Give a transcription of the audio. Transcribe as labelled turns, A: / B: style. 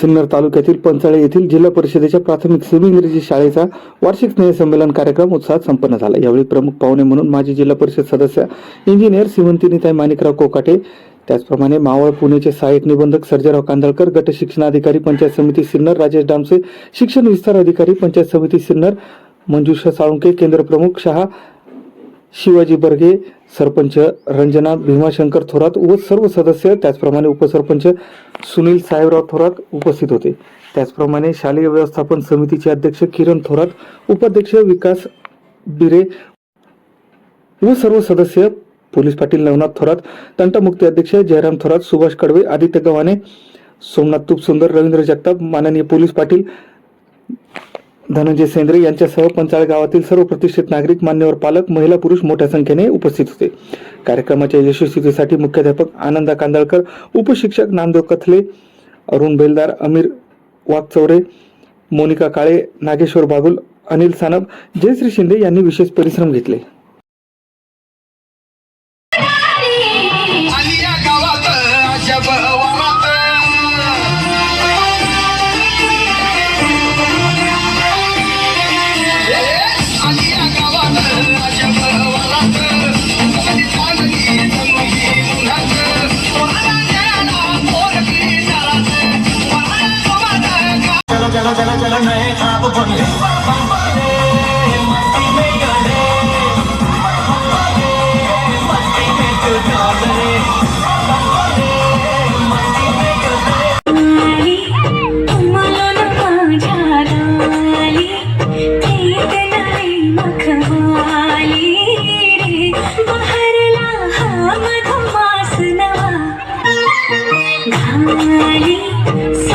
A: सिन्नर तालुक्यातील पंचाळे येथील जिल्हा परिषदेच्या प्राथमिक सेमी इंग्रजी शाळेचा वार्षिक स्नेहसंमेलन कार्यक्रम उत्साहात संपन्न झाला. यावेळी प्रमुख पाहुणे म्हणून माजी जिल्हा परिषद सदस्य इंजिनियर सिमंतिनीताई माणिकराव कोकाटे त्याचप्रमाणे मावळ पुणेचे सहाय्यक निबंधक सर्जेराव कांदळकर गट शिक्षणाधिकारी पंचायत समिती सिन्नर राजेश डामसे शिक्षण विस्तार अधिकारी पंचायत समिती सिन्नर मंजुषा साळुंके केंद्र प्रमुख शहा शिवाजी बर्गे सरपंच रंजना भीमाशंकर थोरात व सर्व सदस्य त्याचप्रमाणे उपसरपंच सुनील साहेबराव थोरात उपस्थित होते. त्याचप्रमाणे शालेय व्यवस्थापन समितीचे अध्यक्ष किरण थोरात उपाध्यक्ष विकास बिरे व सर्व सदस्य पोलीस पाटील नवनाथ थोरात तंटमुक्ती अध्यक्ष जयराम थोरात सुभाष कडवे आदित्य गव्हाणे सोमनाथ तुपसुंदर रवींद्र जगताप माननीय पोलीस पाटील धनंजय सेंद्रे यांच्यासह पंचाळ गावातील सर्व प्रतिष्ठित नागरिक मान्यवर पालक महिला पुरुष मोठ्या संख्येने उपस्थित होते. कार्यक्रमाच्या यशस्वीतेसाठी मुख्याध्यापक आनंदा कांदळकर उपशिक्षक नामदेव कथले अरुण बेलदार अमीर वाघचौरे मोनिका काळे नागेश्वर बागुल अनिल सानप जयश्री शिंदे यांनी विशेष परिश्रम घेतले.
B: மதில்களே தாபபொன்னே பம்பனே மதிமைகளே பம்பனே மதிமைக்கு Thank you.